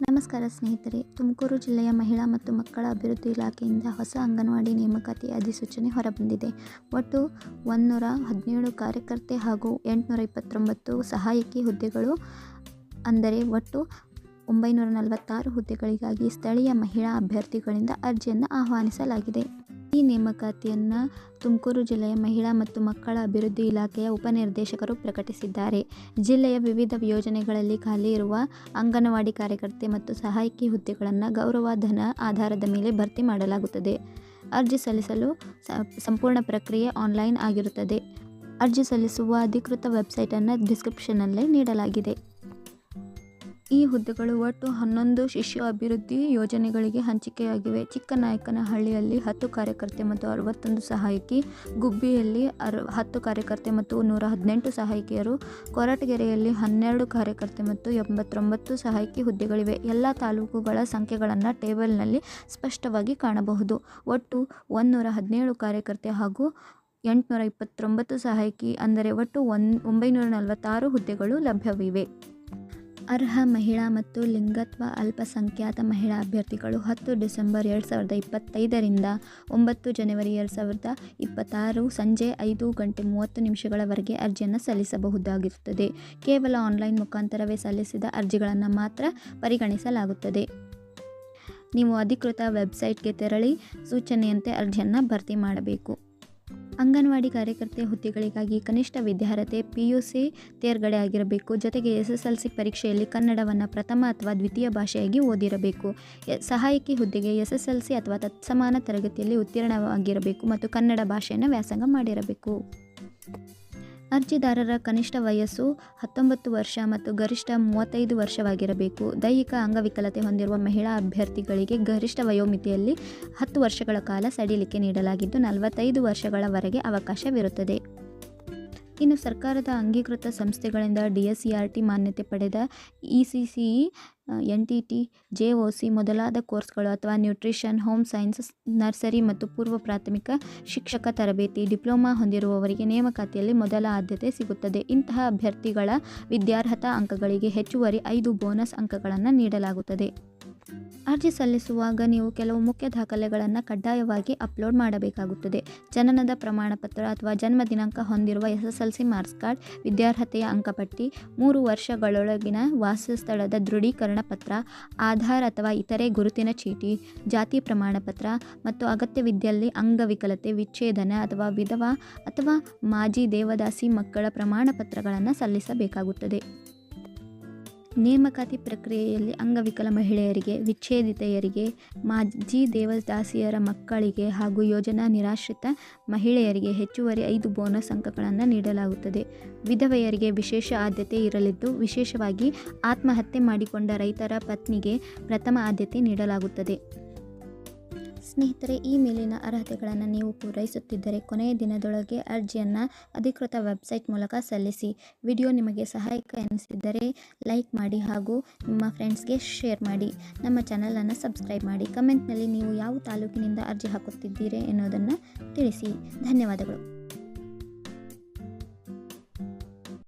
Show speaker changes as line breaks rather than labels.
ನಮಸ್ಕಾರ ಸ್ನೇಹಿತರೆ. ತುಮಕೂರು ಜಿಲ್ಲೆಯ ಮಹಿಳಾ ಮತ್ತು ಮಕ್ಕಳ ಅಭಿವೃದ್ಧಿ ಇಲಾಖೆಯಿಂದ ಹೊಸ ಅಂಗನವಾಡಿ ನೇಮಕಾತಿ ಅಧಿಸೂಚನೆ ಹೊರಬಂದಿದೆ. ಒಟ್ಟು ಒಂದುನೂರ ಹದಿನೇಳು ಕಾರ್ಯಕರ್ತೆ ಹಾಗೂ ಎಂಟುನೂರ ಇಪ್ಪತ್ತೊಂಬತ್ತು ಸಹಾಯಕಿ ಹುದ್ದೆಗಳು, ಅಂದರೆ ಒಟ್ಟು ಒಂಬೈನೂರ ನಲವತ್ತಾರು ಹುದ್ದೆಗಳಿಗಾಗಿ ಸ್ಥಳೀಯ ಮಹಿಳಾ ಅಭ್ಯರ್ಥಿಗಳಿಂದ ಅರ್ಜಿಯನ್ನು ಆಹ್ವಾನಿಸಲಾಗಿದೆ. ಈ ನೇಮಕಾತಿಯನ್ನು ತುಮಕೂರು ಜಿಲ್ಲೆಯ ಮಹಿಳಾ ಮತ್ತು ಮಕ್ಕಳ ಅಭಿವೃದ್ಧಿ ಇಲಾಖೆಯ ಉಪನಿರ್ದೇಶಕರು ಪ್ರಕಟಿಸಿದ್ದಾರೆ. ಜಿಲ್ಲೆಯ ವಿವಿಧ ಯೋಜನೆಗಳಲ್ಲಿ ಖಾಲಿ ಇರುವ ಅಂಗನವಾಡಿ ಕಾರ್ಯಕರ್ತೆ ಮತ್ತು ಸಹಾಯಕಿ ಹುದ್ದೆಗಳನ್ನು ಗೌರವಧನ ಆಧಾರದ ಮೇಲೆ ಭರ್ತಿ ಮಾಡಲಾಗುತ್ತದೆ. ಅರ್ಜಿ ಸಲ್ಲಿಸಲು ಸಂಪೂರ್ಣ ಪ್ರಕ್ರಿಯೆ ಆನ್ಲೈನ್ ಆಗಿರುತ್ತದೆ. ಅರ್ಜಿ ಸಲ್ಲಿಸುವ ಅಧಿಕೃತ ವೆಬ್ಸೈಟನ್ನು ಡಿಸ್ಕ್ರಿಪ್ಷನ್ನಲ್ಲೇ ನೀಡಲಾಗಿದೆ. ಈ ಹುದ್ದೆಗಳು ಒಟ್ಟು ಹನ್ನೊಂದು ಶಿಶು ಅಭಿವೃದ್ಧಿ ಯೋಜನೆಗಳಿಗೆ ಹಂಚಿಕೆಯಾಗಿವೆ. ಚಿಕ್ಕನಾಯಕನಹಳ್ಳಿಯಲ್ಲಿ ಹತ್ತು ಕಾರ್ಯಕರ್ತೆ ಮತ್ತು ಅರವತ್ತೊಂದು ಸಹಾಯಕಿ, ಗುಬ್ಬಿಯಲ್ಲಿ ಅರ ಹತ್ತು ಕಾರ್ಯಕರ್ತೆ ಮತ್ತು ನೂರ ಹದಿನೆಂಟು ಸಹಾಯಕಿಯರು, ಕೊರಟಗೆರೆಯಲ್ಲಿ ಹನ್ನೆರಡು ಕಾರ್ಯಕರ್ತೆ ಮತ್ತು ಎಂಬತ್ತೊಂಬತ್ತು ಸಹಾಯಕಿ ಹುದ್ದೆಗಳಿವೆ. ಎಲ್ಲ ತಾಲೂಕುಗಳ ಸಂಖ್ಯೆಗಳನ್ನು ಟೇಬಲ್ನಲ್ಲಿ ಸ್ಪಷ್ಟವಾಗಿ ಕಾಣಬಹುದು. ಒಟ್ಟು ಒಂದುನೂರ ಹದಿನೇಳು ಕಾರ್ಯಕರ್ತೆ ಹಾಗೂ ಎಂಟುನೂರ ಇಪ್ಪತ್ತೊಂಬತ್ತು ಸಹಾಯಕಿ, ಅಂದರೆ ಒಟ್ಟು ಒನ್ ಒಂಬೈನೂರ ನಲವತ್ತಾರು ಹುದ್ದೆಗಳು ಲಭ್ಯವಿವೆ. ಅರ್ಹ ಮಹಿಳಾ ಮತ್ತು ಲಿಂಗತ್ವ ಅಲ್ಪಸಂಖ್ಯಾತ ಮಹಿಳಾ ಅಭ್ಯರ್ಥಿಗಳು ಹತ್ತು ಡಿಸೆಂಬರ್ ಎರಡು ಸಾವಿರದ ಇಪ್ಪತ್ತೈದರಿಂದ ಒಂಬತ್ತು ಜನವರಿ ಎರಡು ಸಾವಿರದ ಇಪ್ಪತ್ತಾರು ಸಂಜೆ ಐದು ಗಂಟೆ ಮೂವತ್ತು ನಿಮಿಷಗಳವರೆಗೆ ಅರ್ಜಿಯನ್ನು ಸಲ್ಲಿಸಬಹುದಾಗಿರುತ್ತದೆ. ಕೇವಲ ಆನ್ಲೈನ್ ಮುಖಾಂತರವೇ ಸಲ್ಲಿಸಿದ ಅರ್ಜಿಗಳನ್ನು ಮಾತ್ರ ಪರಿಗಣಿಸಲಾಗುತ್ತದೆ. ನೀವು ಅಧಿಕೃತ ವೆಬ್ಸೈಟ್ಗೆ ತೆರಳಿ ಸೂಚನೆಯಂತೆ ಅರ್ಜಿಯನ್ನು ಭರ್ತಿ ಮಾಡಬೇಕು. ಅಂಗನವಾಡಿ ಕಾರ್ಯಕರ್ತೆ ಹುದ್ದೆಗಳಿಗಾಗಿ ಕನಿಷ್ಠ ವಿದ್ಯಾರ್ಹತೆ ಪಿ ಯು ಸಿ ತೇರ್ಗಡೆ ಆಗಿರಬೇಕು. ಜೊತೆಗೆ ಎಸ್ ಪರೀಕ್ಷೆಯಲ್ಲಿ ಕನ್ನಡವನ್ನು ಪ್ರಥಮ ಅಥವಾ ದ್ವಿತೀಯ ಭಾಷೆಯಾಗಿ ಓದಿರಬೇಕು. ಸಹಾಯಕಿ ಹುದ್ದೆಗೆ ಎಸ್ ಅಥವಾ ತತ್ಸಮಾನ ತರಗತಿಯಲ್ಲಿ ಉತ್ತೀರ್ಣವಾಗಿರಬೇಕು ಮತ್ತು ಕನ್ನಡ ಭಾಷೆಯನ್ನು ವ್ಯಾಸಂಗ ಮಾಡಿರಬೇಕು. ಅರ್ಜಿದಾರರ ಕನಿಷ್ಠ ವಯಸ್ಸು ಹತ್ತೊಂಬತ್ತು ವರ್ಷ ಮತ್ತು ಗರಿಷ್ಠ ಮೂವತ್ತೈದು ವರ್ಷವಾಗಿರಬೇಕು. ದೈಹಿಕ ಅಂಗವಿಕಲತೆ ಹೊಂದಿರುವ ಮಹಿಳಾ ಅಭ್ಯರ್ಥಿಗಳಿಗೆ ಗರಿಷ್ಠ ವಯೋಮಿತಿಯಲ್ಲಿ ಹತ್ತು ವರ್ಷಗಳ ಕಾಲ ಸಡಿಲಿಕೆ ನೀಡಲಾಗಿದ್ದು, ನಲವತ್ತೈದು ವರ್ಷಗಳವರೆಗೆ ಅವಕಾಶವಿರುತ್ತದೆ. ಇನ್ನು ಸರ್ಕಾರದ ಅಂಗೀಕೃತ ಸಂಸ್ಥೆಗಳಿಂದ ಡಿ ಮಾನ್ಯತೆ ಪಡೆದ E N T T J O C ಮೊದಲಾದ ಕೋರ್ಸ್ಗಳು ಅಥವಾ ನ್ಯೂಟ್ರಿಷನ್, ಹೋಮ್ ಸೈನ್ಸ್, ನರ್ಸರಿ ಮತ್ತು ಪೂರ್ವ ಪ್ರಾಥಮಿಕ ಶಿಕ್ಷಕ ತರಬೇತಿ, ಡಿಪ್ಲೊಮಾ ಹೊಂದಿರುವವರಿಗೆ ನೇಮಕಾತಿಯಲ್ಲಿ ಮೊದಲ ಆದ್ಯತೆ ಸಿಗುತ್ತದೆ. ಇಂತಹ ಅಭ್ಯರ್ಥಿಗಳ ವಿದ್ಯಾರ್ಹತಾ ಅಂಕಗಳಿಗೆ ಹೆಚ್ಚುವರಿ ಐದು ಬೋನಸ್ ಅಂಕಗಳನ್ನು ನೀಡಲಾಗುತ್ತದೆ. ಅರ್ಜಿ ಸಲ್ಲಿಸುವಾಗ ನೀವು ಕೆಲವು ಮುಖ್ಯ ದಾಖಲೆಗಳನ್ನು ಕಡ್ಡಾಯವಾಗಿ ಅಪ್ಲೋಡ್ ಮಾಡಬೇಕಾಗುತ್ತದೆ. ಜನನದ ಪ್ರಮಾಣಪತ್ರ ಅಥವಾ ಜನ್ಮ ದಿನಾಂಕ ಹೊಂದಿರುವ S S L C marks card, ವಿದ್ಯಾರ್ಹತೆಯ ಅಂಕಪಟ್ಟಿ, ಮೂರು ವರ್ಷಗಳೊಳಗಿನ ವಾಸಸ್ಥಳದ ದೃಢೀಕರಣ ಪತ್ರ, ಆಧಾರ್ ಅಥವಾ ಇತರೆ ಗುರುತಿನ ಚೀಟಿ, ಜಾತಿ ಪ್ರಮಾಣಪತ್ರ ಮತ್ತು ಅಗತ್ಯವಿದ್ದಲ್ಲಿ ಅಂಗವಿಕಲತೆ, ವಿಚ್ಛೇದನ ಅಥವಾ ವಿಧವಾ ಅಥವಾ ಮಾಜಿ ದೇವದಾಸಿ ಮಕ್ಕಳ ಪ್ರಮಾಣಪತ್ರಗಳನ್ನು ಸಲ್ಲಿಸಬೇಕಾಗುತ್ತದೆ. ನೇಮಕಾತಿ ಪ್ರಕ್ರಿಯೆಯಲ್ಲಿ ಅಂಗವಿಕಲ ಮಹಿಳೆಯರಿಗೆ, ವಿಚ್ಛೇದಿತೆಯರಿಗೆ, ಮಾಜಿ ದೇವದಾಸಿಯರ ಮಕ್ಕಳಿಗೆ ಹಾಗೂ ಯೋಜನಾ ನಿರಾಶ್ರಿತ ಮಹಿಳೆಯರಿಗೆ ಹೆಚ್ಚುವರಿ ಐದು ಬೋನಸ್ ಅಂಕಗಳನ್ನು ನೀಡಲಾಗುತ್ತದೆ. ವಿಧವೆಯರಿಗೆ ವಿಶೇಷ ಆದ್ಯತೆ ಇರಲಿದ್ದು, ವಿಶೇಷವಾಗಿ ಆತ್ಮಹತ್ಯೆ ಮಾಡಿಕೊಂಡ ರೈತರ ಪತ್ನಿಗೆ ಪ್ರಥಮ ಆದ್ಯತೆ ನೀಡಲಾಗುತ್ತದೆ. ಸ್ನೇಹಿತರೆ, ಈ ಮೇಲಿನ ಅರ್ಹತೆಗಳನ್ನು ನೀವು ಪೂರೈಸುತ್ತಿದ್ದರೆ ಕೊನೆಯ ದಿನದೊಳಗೆ ಅರ್ಜಿಯನ್ನು ಅಧಿಕೃತ ವೆಬ್ಸೈಟ್ ಮೂಲಕ ಸಲ್ಲಿಸಿ. ವಿಡಿಯೋ ನಿಮಗೆ ಸಹಾಯಕ ಎನಿಸಿದ್ದರೆ ಲೈಕ್ ಮಾಡಿ ಹಾಗೂ ನಿಮ್ಮ ಫ್ರೆಂಡ್ಸ್ಗೆ ಶೇರ್ ಮಾಡಿ. ನಮ್ಮ ಚಾನಲನ್ನು ಸಬ್ಸ್ಕ್ರೈಬ್ ಮಾಡಿ. ಕಮೆಂಟ್ನಲ್ಲಿ ನೀವು ಯಾವ ತಾಲೂಕಿನಿಂದ ಅರ್ಜಿ ಹಾಕುತ್ತಿದ್ದೀರಿ ಎನ್ನುವುದನ್ನು ತಿಳಿಸಿ. ಧನ್ಯವಾದಗಳು.